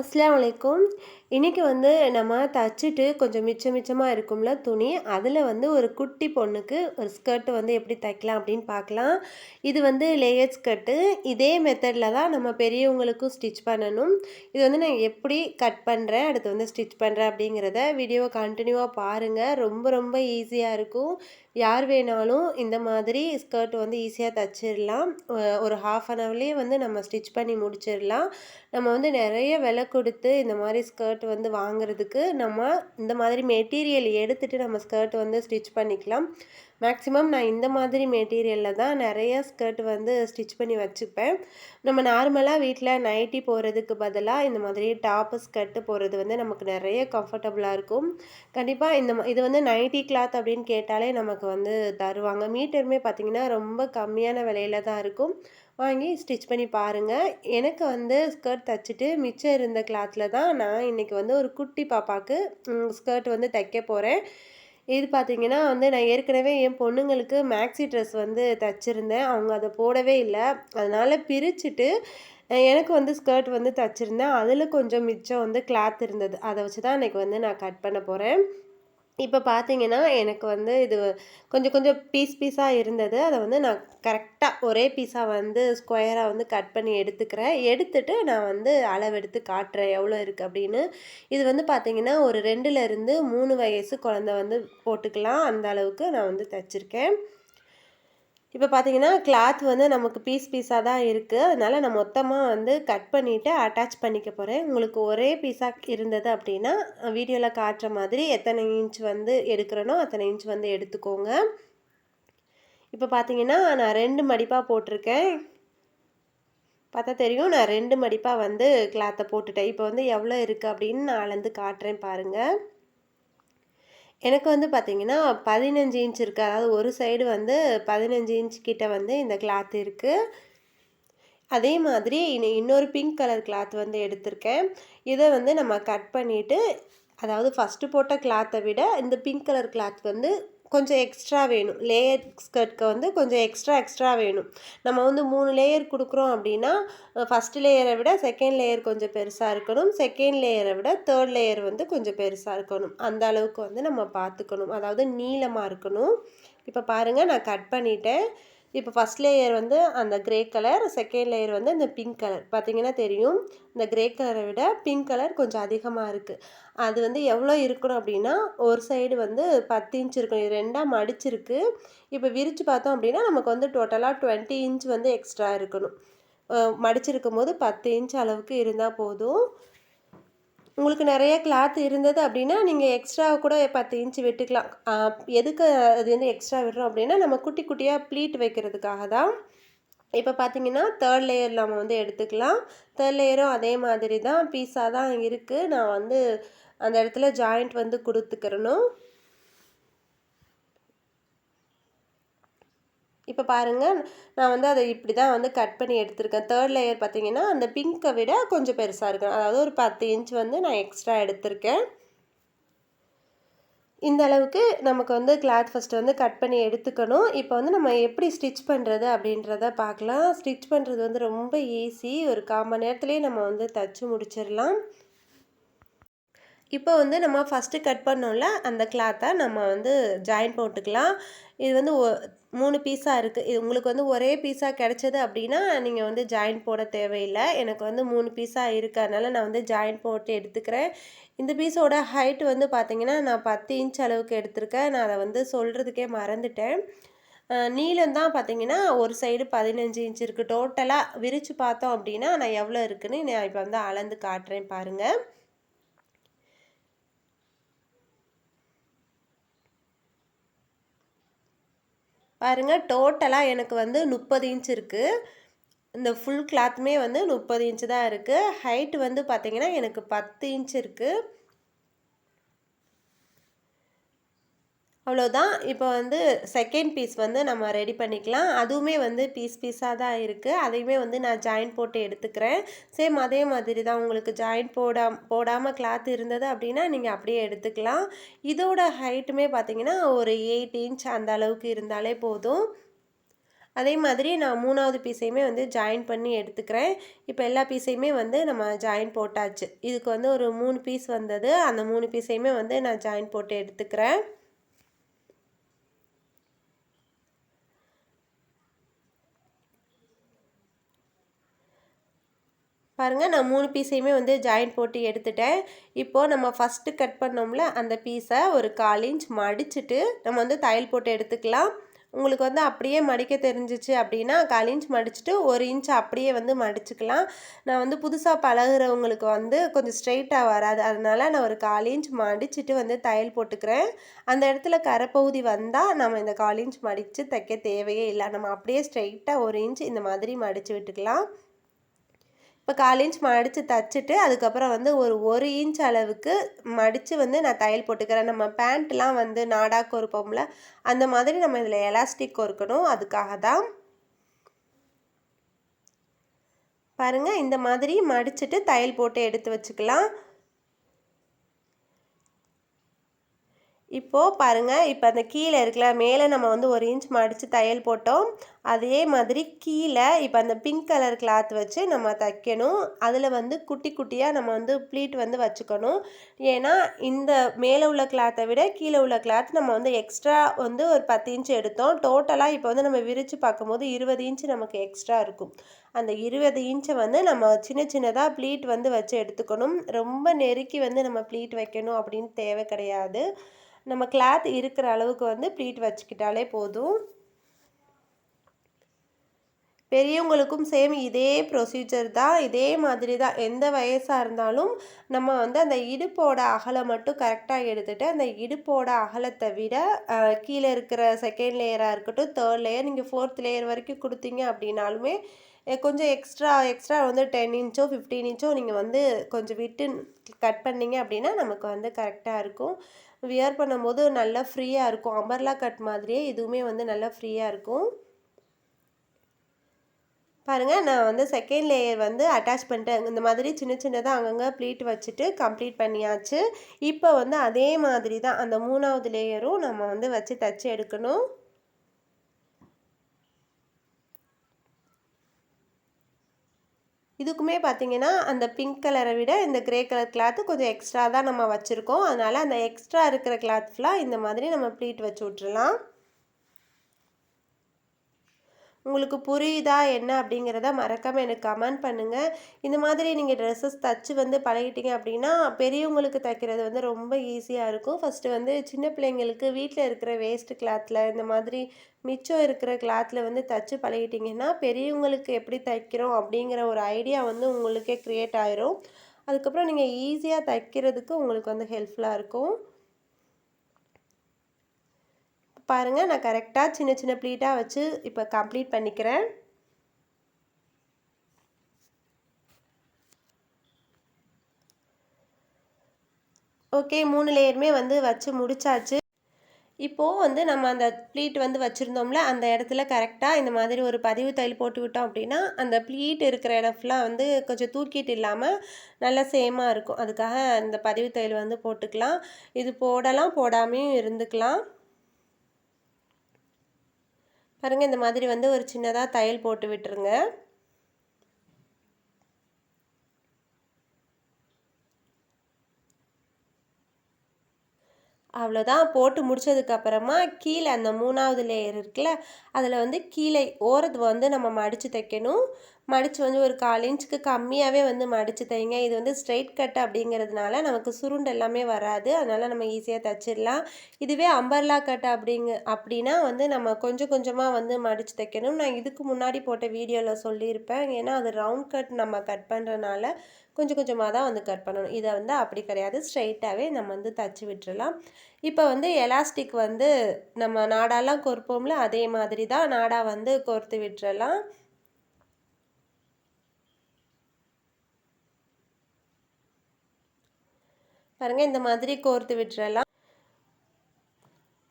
அஸ்லாம் வலைக்கும் இன்றைக்கி வந்து நம்ம தச்சுட்டு கொஞ்சம் மிச்சம் மிச்சமாக இருக்கும்ல துணி அதில் வந்து ஒரு குட்டி பொண்ணுக்கு ஒரு ஸ்கர்ட்டு வந்து எப்படி தைக்கலாம் அப்படின்னு பார்க்கலாம். இது வந்து லேயர் ஸ்கர்ட்டு இதே மெத்தடில் தான் நம்ம பெரியவங்களுக்கும் ஸ்டிச் பண்ணணும். இது வந்து நான் எப்படி கட் பண்ணுறேன் அடுத்து வந்து ஸ்டிச் பண்ணுறேன் அப்படிங்கிறத வீடியோவை கண்டினியூவாக பாருங்கள் ரொம்ப ரொம்ப ஈஸியாக இருக்கும். யார் வேணாலும் இந்த மாதிரி ஸ்கர்ட் வந்து ஈஸியாக தச்சிடலாம் ஒரு ஹாஃப் அன் ஹவர்லேயே வந்து நம்ம ஸ்டிச் பண்ணி முடிச்சிடலாம் நம்ம வந்து நிறைய விலை கொடுத்து இந்த மாதிரி ஸ்கர்ட் வந்து வாங்குறதுக்கு நம்ம இந்த மாதிரி மெட்டீரியல் எடுத்துகிட்டு நம்ம ஸ்கர்ட் வந்து ஸ்டிச் பண்ணிக்கலாம். மேக்ஸிமம் நான் இந்த மாதிரி மெட்டீரியலில் தான் நிறைய ஸ்கர்ட் வந்து ஸ்டிச் பண்ணி வச்சுப்பேன். நம்ம நார்மலாக வீட்டில் நைட்டி போகிறதுக்கு பதிலாக இந்த மாதிரி டாப்பு ஸ்கர்ட்டு போகிறது வந்து நமக்கு நிறைய கம்ஃபர்டபுளாக இருக்கும். கண்டிப்பாக இந்த இது வந்து நைட்டி கிளாத் அப்படின்னு கேட்டாலே நமக்கு வந்து தருவாங்க. மீட்டருமே பார்த்திங்கன்னா ரொம்ப கம்மியான விலையில தான் இருக்கும். வாங்கி ஸ்டிச் பண்ணி பாருங்கள் எனக்கு வந்து ஸ்கர்ட் தைச்சிட்டு மிச்சம் இருந்த கிளாத்தில் தான் நான் இன்றைக்கி வந்து ஒரு குட்டி பாப்பாவுக்கு ஸ்கர்ட் வந்து தைக்க போகிறேன் இது பார்த்தீங்கன்னா வந்து நான் ஏற்கனவே என் பொண்ணுங்களுக்கு மேக்ஸி ட்ரெஸ் வந்து தைச்சிருந்தேன். அவங்க அதை போடவே இல்லை. அதனால் பிரிச்சுட்டு எனக்கு வந்து ஸ்கர்ட் வந்து தைச்சிருந்தேன். அதில் கொஞ்சம் மிச்சம் வந்து கிளாத் இருந்தது. அதை வச்சு தான் இன்றைக்கி வந்து நான் கட் பண்ண போகிறேன் இப்போ பார்த்தீங்கன்னா எனக்கு வந்து இது கொஞ்சம் கொஞ்சம் பீஸ் பீஸாக இருந்தது. அதை வந்து நான் கரெக்டாக ஒரே பீஸாக வந்து ஸ்கொயராக வந்து கட் பண்ணி எடுத்துக்கிறேன். எடுத்துட்டு நான் வந்து அளவெடுத்து காட்டுறேன். எவ்வளோ இருக்குது அப்படின்னு. இது வந்து பார்த்திங்கன்னா ஒரு ரெண்டுலேருந்து மூணு வயசு குழந்த வந்து போட்டுக்கலாம். அந்த அளவுக்கு நான் வந்து தைச்சிருக்கேன். இப்போ பார்த்தீங்கன்னா கிளாத் வந்து நமக்கு பீஸ் பீஸாக தான் இருக்குது அதனால் நான் மொத்தமாக வந்து கட் பண்ணிவிட்டு அட்டாச் பண்ணிக்க போகிறேன் உங்களுக்கு ஒரே பீஸாக இருந்தது அப்படின்னா வீடியோவில் காட்டுற மாதிரி எத்தனை இன்ச் வந்து எடுக்கிறனோ அத்தனை இன்ச் வந்து எடுத்துக்கோங்க. இப்போ பார்த்தீங்கன்னா நான் ரெண்டு மடிப்பாக போட்டிருக்கேன். பார்த்தா தெரியும் நான் ரெண்டு மடிப்பாக வந்து கிளாத்தை போட்டுட்டேன். இப்போ வந்து எவ்வளோ இருக்குது அப்படின்னு நான் அளந்து காட்டுறேன் பாருங்கள் எனக்கு வந்து பார்த்திங்கன்னா பதினஞ்சு இன்ச் இருக்குது அதாவது ஒரு சைடு வந்து பதினஞ்சு இன்ச் கிட்ட வந்து இந்த கிளாத் இருக்குது அதே மாதிரி இன்னொரு பிங்க் கலர் கிளாத் வந்து எடுத்திருக்கேன். இதை வந்து நம்ம கட் பண்ணிவிட்டு அதாவது ஃபஸ்ட்டு போட்ட கிளாத்தை விட இந்த பிங்க் கலர் கிளாத் வந்து கொஞ்சம் எக்ஸ்ட்ரா வேணும். லேயர் ஸ்கர்ட்க்கு வந்து கொஞ்சம் எக்ஸ்ட்ரா எக்ஸ்ட்ரா வேணும். நம்ம வந்து மூணு லேயர் கொடுக்குறோம் அப்படின்னா ஃபஸ்ட்டு லேயரை விட செகண்ட் லேயர் கொஞ்சம் பெருசாக இருக்கணும். செகண்ட் லேயரை விட தேர்ட் லேயர் வந்து கொஞ்சம் பெருசாக இருக்கணும். அந்த அளவுக்கு வந்து நம்ம பார்த்துக்கணும். அதாவது நீளமாக இருக்கணும். இப்போ பாருங்கள் நான் கட் பண்ணிட்டேன். இப்போ ஃபஸ்ட் லேயர் வந்து அந்த க்ரே கலர் செகண்ட் லேயர் வந்து இந்த பிங்க் கலர் பார்த்தீங்கன்னா தெரியும் இந்த க்ரே கலரை விட பிங்க் கலர் கொஞ்சம் அதிகமாக இருக்குது அது வந்து எவ்வளோ இருக்கணும் அப்படின்னா ஒரு சைடு வந்து பத்து இன்ச் இருக்கணும். இது ரெண்டாக மடிச்சிருக்கு. இப்போ விரித்து பார்த்தோம் அப்படின்னா நமக்கு வந்து டோட்டலாக டுவெண்ட்டி இன்ச் வந்து எக்ஸ்ட்ரா இருக்கணும். மடிச்சிருக்கும் போது பத்து இன்ச் அளவுக்கு இருந்தால் போதும். உங்களுக்கு நிறைய கிளாத் இருந்தது அப்படின்னா நீங்கள் எக்ஸ்ட்ரா கூட பத்து இன்ச்சு வெட்டுக்கலாம். எதுக்கு அது வந்து எக்ஸ்ட்ரா விடுறோம் அப்படின்னா நம்ம குட்டி குட்டியாக ப்ளீட் வைக்கிறதுக்காக தான். இப்போ பார்த்தீங்கன்னா தேர்ட் லேயர் நம்ம வந்து எடுத்துக்கலாம். தேர்ட் லேயரும் அதே மாதிரி தான். பீஸாக தான் இருக்குது நான் வந்து அந்த இடத்துல ஜாயிண்ட் வந்து கொடுத்துக்கிறணும். இப்போ பாருங்கள் நான் வந்து அதை இப்படி தான் வந்து கட் பண்ணி எடுத்திருக்கேன். தேர்ட் லேயர் பார்த்தீங்கன்னா அந்த பிங்க்கை விட கொஞ்சம் பெருசாக இருக்கும் அதாவது ஒரு பத்து இன்ச் வந்து நான் எக்ஸ்ட்ரா எடுத்திருக்கேன். இந்த அளவுக்கு நமக்கு வந்து கிளாத் ஃபஸ்ட்டு வந்து கட் பண்ணி எடுத்துக்கணும். இப்போ வந்து நம்ம எப்படி ஸ்டிச் பண்ணுறது அப்படின்றத பார்க்கலாம். ஸ்டிச் பண்ணுறது வந்து ரொம்ப ஈஸி ஒரு கால் மணி நேரத்துலேயே நம்ம வந்து தச்சு முடிச்சிடலாம். இப்போ வந்து நம்ம ஃபஸ்ட்டு கட் பண்ணோம்ல அந்த கிளாத்தை நம்ம வந்து ஜாயின் போட்டுக்கலாம். இது வந்து மூணு பீஸாக இருக்குது இது உங்களுக்கு வந்து ஒரே பீஸாக கிடச்சது அப்படின்னா நீங்கள் வந்து ஜாயின் போட தேவையில்லை. எனக்கு வந்து மூணு பீஸாக இருக்கிறதுனால நான் வந்து ஜாயின் போட்டு எடுத்துக்கிறேன். இந்த பீஸோட ஹைட் வந்து பார்த்திங்கன்னா நான் பத்து இன்ச் அளவுக்கு எடுத்திருக்கேன். நான் அதை வந்து சொல்கிறதுக்கே மறந்துட்டேன். நீளம் தான் பார்த்தீங்கன்னா ஒரு சைடு பதினஞ்சு இன்ச் இருக்குது டோட்டலாக விரித்து பார்த்தோம் அப்படின்னா நான் எவ்வளோ இருக்குதுன்னு நான் இப்போ வந்து அளந்து காட்டுறேன் பாருங்கள் பாருங்கள் டோட்டலாக எனக்கு வந்து முப்பது இன்ச் இருக்குது இந்த ஃபுல் கிளாத்துமே வந்து முப்பது இன்ச்சு தான் இருக்குது ஹைட் வந்து பார்த்திங்கன்னா எனக்கு பத்து இன்ச் இருக்குது அவ்வளோதான். இப்போ வந்து செகண்ட் பீஸ் வந்து நம்ம ரெடி பண்ணிக்கலாம். அதுவுமே வந்து பீஸ் பீஸாக தான் இருக்குது அதையுமே வந்து நான் ஜாயின் போட்டு எடுத்துக்கிறேன். சேம் அதே மாதிரி தான் உங்களுக்கு ஜாயின் போடாம போடாமல் கிளாத் இருந்தது அப்படின்னா நீங்கள் அப்படியே எடுத்துக்கலாம். இதோட ஹைட்டுமே பார்த்தீங்கன்னா ஒரு எயிட் இன்ச் அந்த அளவுக்கு இருந்தாலே போதும். அதே மாதிரி நான் மூணாவது பீஸையுமே வந்து ஜாயின் பண்ணி எடுத்துக்கிறேன். இப்போ எல்லா பீஸையுமே வந்து நம்ம ஜாயின் போட்டாச்சு. இதுக்கு வந்து ஒரு மூணு பீஸ் வந்தது. அந்த மூணு பீஸையுமே வந்து நான் ஜாயின் போட்டு எடுத்துக்கிறேன். பாருங்கள் நான் மூணு பீஸையுமே வந்து ஜாயின் போட்டு எடுத்துட்டேன். இப்போது நம்ம ஃபஸ்ட்டு கட் பண்ணோம்ல அந்த பீஸை ஒரு கால் இன்ச் மடிச்சுட்டு நம்ம வந்து தையல் போட்டு எடுத்துக்கலாம். உங்களுக்கு வந்து அப்படியே மடிக்க தெரிஞ்சிச்சு அப்படின்னா கால் இன்ச் மடிச்சுட்டு ஒரு இன்ச் அப்படியே வந்து மடிச்சுக்கலாம். நான் வந்து புதுசாக பழகுறவங்களுக்கு வந்து கொஞ்சம் ஸ்ட்ரெயிட்டாக வராது. அதனால் நான் ஒரு கால் இன்ச் மடிச்சுட்டு வந்து தையல் போட்டுக்கிறேன். அந்த இடத்துல கரைப்பகுதி வந்தால் நம்ம இந்த கால் இன்ச் மடித்து தைக்க தேவையே இல்லை. நம்ம அப்படியே ஸ்ட்ரெயிட்டாக ஒரு இன்ச் இந்த மாதிரி மடித்து விட்டுக்கலாம். இப்போ கால் இன்ச் மடித்து தைச்சிட்டு அதுக்கப்புறம் வந்து ஒரு ஒரு இன்ச் அளவுக்கு மடித்து வந்து நான் தையல் போட்டுக்கிறேன். நம்ம பேண்ட்லாம் வந்து நாடாக கொறுப்போம்ல அந்த மாதிரி நம்ம இதில் எலாஸ்டிக் கொறுக்கணும் அதுக்காக தான் பாருங்கள் இந்த மாதிரி மடிச்சுட்டு தையல் போட்டு எடுத்து வச்சுக்கலாம். இப்போது பாருங்கள் இப்போ அந்த கீழே இருக்குல்ல மேலே நம்ம வந்து ஒரு இன்ச் மடித்து தையல் போட்டோம். அதே மாதிரி கீழே இப்போ அந்த பிங்க் கலர் கிளாத் வச்சு நம்ம தைக்கணும். அதில் வந்து குட்டி குட்டியாக நம்ம வந்து ப்ளீட் வந்து வச்சுக்கணும். ஏன்னா இந்த மேலே உள்ள கிளாத்தை விட கீழே உள்ள கிளாத் நம்ம வந்து எக்ஸ்ட்ரா வந்து ஒரு பத்து இன்ச்சு எடுத்தோம். டோட்டலாக இப்போ வந்து நம்ம விரித்து பார்க்கும்போது இருபது இன்ச்சு நமக்கு எக்ஸ்ட்ரா இருக்கும். அந்த இருபது இன்ச்சை வந்து நம்ம சின்ன சின்னதாக ப்ளீட் வந்து வச்சு எடுத்துக்கணும். ரொம்ப நெருக்கி வந்து நம்ம ப்ளீட் வைக்கணும் அப்படின்னு தேவை கிடையாது. நம்ம கிளாத் இருக்கிற அளவுக்கு வந்து ப்ளீட் வச்சுக்கிட்டாலே போதும். பெரியவங்களுக்கும் சேம் இதே ப்ரொசீஜர் தான் இதே மாதிரி தான். எந்த வயசாக இருந்தாலும் நம்ம வந்து அந்த இடுப்போட அகலை மட்டும் கரெக்டாக எடுத்துகிட்டு அந்த இடுப்போட அகலத்தை விட கீழே இருக்கிற செகண்ட் லேயராக இருக்கட்டும் தேர்ட் லேயர் நீங்கள் ஃபோர்த் லேயர் வரைக்கும் கொடுத்தீங்க அப்படின்னாலுமே கொஞ்சம் எக்ஸ்ட்ரா எக்ஸ்ட்ரா வந்து டென் இன்ச்சோ ஃபிஃப்டீன் இன்ச்சோ நீங்கள் வந்து கொஞ்சம் விட்டு கட் பண்ணிங்க அப்படின்னா நமக்கு வந்து கரெக்டாக இருக்கும். வியர் பண்ணும்போது நல்லா ஃப்ரீயாக இருக்கும். அம்பர்லா கட் மாதிரியே இதுவுமே வந்து நல்லா ஃப்ரீயாக இருக்கும். பாருங்கள் நான் வந்து செகண்ட் லேயர் வந்து அட்டாச் பண்ணிட்டேன். இந்த மாதிரி சின்ன சின்னதாக அங்கங்கே ப்ளீட் வச்சுட்டு கம்ப்ளீட் பண்ணியாச்சு. இப்போ வந்து அதே மாதிரி தான் அந்த மூணாவது லேயரும் நம்ம வந்து வச்சு தச்சு எடுக்கணும். இதுக்குமே பார்த்தீங்கன்னா அந்த பிங்க் கலரை விட இந்த க்ரே கலர் கிளாத்து கொஞ்சம் எக்ஸ்ட்ரா தான் நம்ம வச்சுருக்கோம். அதனால் அந்த எக்ஸ்ட்ரா இருக்கிற கிளாத் ஃபுல்லாக இந்த மாதிரி நம்ம ப்ளீட் வச்சு விட்ருலாம் உங்களுக்கு புரியுதா என்ன அப்படிங்கிறத மறக்காமல் எனக்கு கமெண்ட் பண்ணுங்கள் இந்த மாதிரி நீங்கள் ட்ரெஸ்ஸஸ் தச்சு வந்து பழகிட்டீங்க அப்படின்னா பெரியவங்களுக்கு தைக்கிறது வந்து ரொம்ப ஈஸியாக இருக்கும். ஃபஸ்ட்டு வந்து சின்ன பிள்ளைங்களுக்கு வீட்டில் இருக்கிற வேஸ்ட் கிளாத்தில் இந்த மாதிரி மிச்சம் இருக்கிற கிளாத்தில் வந்து தச்சு பழகிட்டிங்கன்னா பெரியவங்களுக்கு எப்படி தைக்கிறோம் அப்படிங்கிற ஒரு ஐடியா வந்து உங்களுக்கே க்ரியேட் ஆயிரும். அதுக்கப்புறம் நீங்கள் ஈஸியாக தைக்கிறதுக்கு உங்களுக்கு வந்து ஹெல்ப்ஃபுல்லாக இருக்கும். பாருங்கள் நான் கரெக்டாக சின்ன சின்ன ப்ளீட்டாக வச்சு இப்போ கம்ப்ளீட் பண்ணிக்கிறேன். ஓகே மூணு லேயருமே வந்து வச்சு முடிச்சாச்சு. இப்போது வந்து நம்ம அந்த ப்ளீட் வந்து வச்சுருந்தோம்ல அந்த இடத்துல கரெக்டாக இந்த மாதிரி ஒரு பதிவு தையல் போட்டு விட்டோம் அப்படின்னா அந்த ப்ளீட் இருக்கிற இடம் ஃபுல்லாக வந்து கொஞ்சம் தூக்கிட்டு இல்லாமல் நல்லா சேமாக இருக்கும். அதுக்காக இந்த பதிவு தையல் வந்து போட்டுக்கலாம். இது போடலாம் போடாமையும் இருந்துக்கலாம். பாருங்கள் இந்த மாதிரி வந்து ஒரு சின்னதாக தையல் போட்டு விட்டுருங்க. அவ்வளோதான் போட்டு முடித்ததுக்கப்புறமா கீழே அந்த மூணாவது லேயர் இருக்குல்ல அதில் வந்து கீழே ஓரத்து வந்து நம்ம மடித்து தைக்கணும். மடித்து வந்து ஒரு கால் இன்ச்சுக்கு கம்மியாகவே வந்து மடித்து தைங்க. இது வந்து ஸ்ட்ரைட் கட் அப்படிங்கிறதுனால நமக்கு சுருண்டு எல்லாமே வராது. அதனால் நம்ம ஈஸியாக தைச்சிடலாம். இதுவே அம்பர்லா கட் அப்படிங்க அப்படின்னா வந்து நம்ம கொஞ்சம் கொஞ்சமாக வந்து மடித்து தைக்கணும். நான் இதுக்கு முன்னாடி போட்ட வீடியோவில் சொல்லியிருப்பேன். ஏன்னா அது ரவுண்ட் கட் நம்ம கட் பண்ணுறனால கொஞ்சம் கொஞ்சமாக தான் வந்து கட் பண்ணணும். இதை வந்து அப்படி கிடையாது. ஸ்ட்ரைட்டாகவே நம்ம வந்து தச்சு விட்டுறலாம் இப்போ வந்து எலாஸ்டிக் வந்து நம்ம நாடாலாம் கொறுப்போம்ல அதே மாதிரி தான் நாடா வந்து கோர்த்து விட்டுறலாம் பாருங்கள் இந்த மாதிரி கோர்த்து விட்டுறலாம்.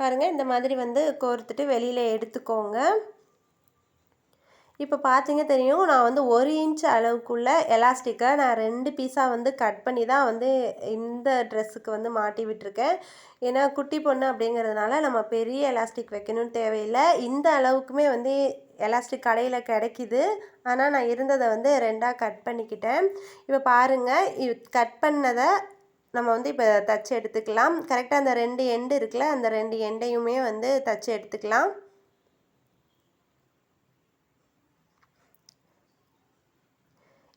பாருங்கள் இந்த மாதிரி வந்து கோர்த்துட்டு வெளியில் எடுத்துக்கோங்க. இப்போ பார்த்தீங்க தெரியும் நான் வந்து ஒரு இன்ச் அளவுக்குள்ள எலாஸ்டிக்கை நான் ரெண்டு பீஸாக வந்து கட் பண்ணி தான் வந்து இந்த ட்ரெஸ்ஸுக்கு வந்து மாட்டி விட்டுருக்கேன். ஏன்னா குட்டி பொண்ணு அப்படிங்கிறதுனால நம்ம பெரிய எலாஸ்டிக் வைக்கணும்னு தேவையில்லை. இந்த அளவுக்குமே வந்து எலாஸ்டிக் கடையில் கிடைக்கிது. ஆனால் நான் இருந்ததை வந்து ரெண்டாக கட் பண்ணிக்கிட்டேன். இப்போ பாருங்கள் கட் பண்ணதை நம்ம வந்து இப்போ தச்சு எடுத்துக்கலாம். கரெக்டாக அந்த ரெண்டு எண்டு இருக்குல்ல அந்த ரெண்டு எண்டையுமே வந்து தச்சு எடுத்துக்கலாம்.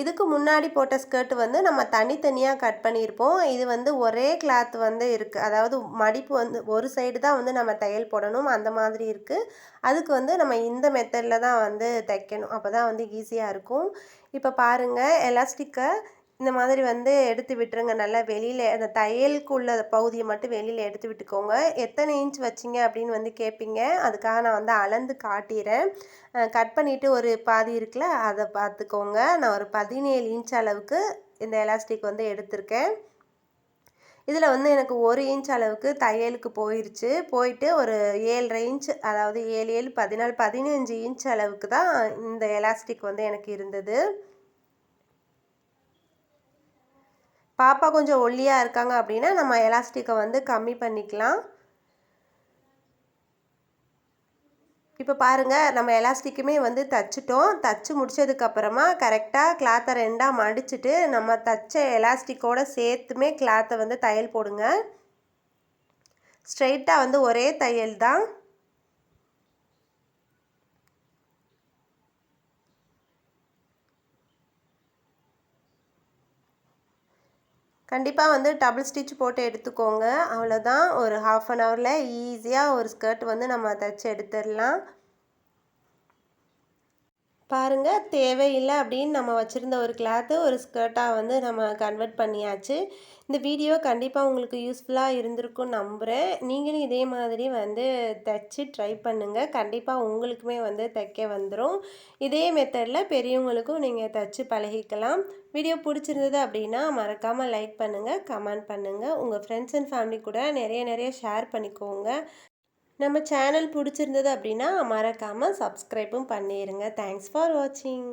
இதுக்கு முன்னாடி போட்ட ஸ்கர்ட் வந்து நம்ம தனித்தனியாக கட் பண்ணியிருப்போம். இது வந்து ஒரே கிளாத் வந்து இருக்குது அதாவது மடிப்பு வந்து ஒரு சைடு தான் வந்து நம்ம தையல் போடணும். அந்த மாதிரி இருக்குது அதுக்கு வந்து நம்ம இந்த மெத்தடில் தான் வந்து தைக்கணும். அப்போ தான் வந்து ஈஸியாக இருக்கும். இப்போ பாருங்கள் எலாஸ்டிக்கை இந்த மாதிரி வந்து எடுத்து விட்டுருங்க. நல்லா வெளியில் அந்த தையலுக்கு உள்ள பகுதியை மட்டும் வெளியில் எடுத்து விட்டுக்கோங்க. எத்தனை இன்ச் வச்சிங்க அப்படின்னு வந்து கேட்பீங்க அதுக்காக நான் வந்து அளந்து காட்டிடுறேன் கட் பண்ணிவிட்டு ஒரு பாதி இருக்குல்ல அதை பார்த்துக்கோங்க. நான் ஒரு பதினேழு இன்ச் அளவுக்கு இந்த எலாஸ்டிக் வந்து எடுத்திருக்கேன். இதில் வந்து எனக்கு ஒரு இன்ச் அளவுக்கு தையலுக்கு போயிடுச்சு போயிட்டு ஒரு ஏழரை இன்ச் அதாவது ஏழு ஏழு பதினாலு பதினஞ்சு இன்ச் அளவுக்கு தான் இந்த எலாஸ்டிக் வந்து எனக்கு இருந்தது. பாப்பா கொஞ்சம் ஒல்லியாக இருக்காங்க அப்படின்னா நம்ம எலாஸ்டிக்கை வந்து கம்மி பண்ணிக்கலாம். இப்போ பாருங்கள் நம்ம எலாஸ்டிக்குமே வந்து தச்சுட்டோம். தச்சு முடிச்சதுக்கப்புறமா கரெக்டாக கிளாத்தை ரெண்டாக மடிச்சுட்டு நம்ம தச்ச எலாஸ்டிக்கோடு சேர்த்துமே கிளாத்தை வந்து தையல் போடுங்க. ஸ்ட்ரெயிட்டாக வந்து ஒரே தையல் தான். கண்டிப்பாக வந்து டபுள் ஸ்டிச் போட்டு எடுத்துக்கோங்க. அவ்வளோதான் ஒரு ஹாஃப் அன் ஹவரில் ஈஸியாக ஒரு ஸ்கர்ட் வந்து நம்ம தைச்சி எடுத்துடலாம். பாருங்கள் தேவையில்லை அப்படின்னு நம்ம வச்சுருந்த ஒரு கிளாத்து ஒரு ஸ்கர்ட்டாக வந்து நம்ம கன்வெர்ட் பண்ணியாச்சு. இந்த வீடியோ கண்டிப்பாக உங்களுக்கு யூஸ்ஃபுல்லாக இருந்திருக்கும் நம்புகிறேன் நீங்களும் இதே மாதிரி வந்து தைச்சி ட்ரை பண்ணுங்கள் கண்டிப்பாக உங்களுக்குமே வந்து தைக்க வந்துடும் இதே மெத்தடில் பெரியவங்களுக்கும் நீங்கள் தைச்சி பழகிக்கலாம். வீடியோ பிடிச்சிருந்தது அப்படின்னா மறக்காமல் லைக் பண்ணுங்கள் கமெண்ட் பண்ணுங்கள் உங்கள் ஃப்ரெண்ட்ஸ் அண்ட் ஃபேமிலி கூட நிறைய நிறைய ஷேர் பண்ணிக்கோங்க. நம்ம சேனல் பிடிச்சிருந்தது அப்படின்னா மறக்காமல் சப்ஸ்கிரைப்பும் பண்ணிடுங்க தேங்க்ஸ் ஃபார் வாட்சிங்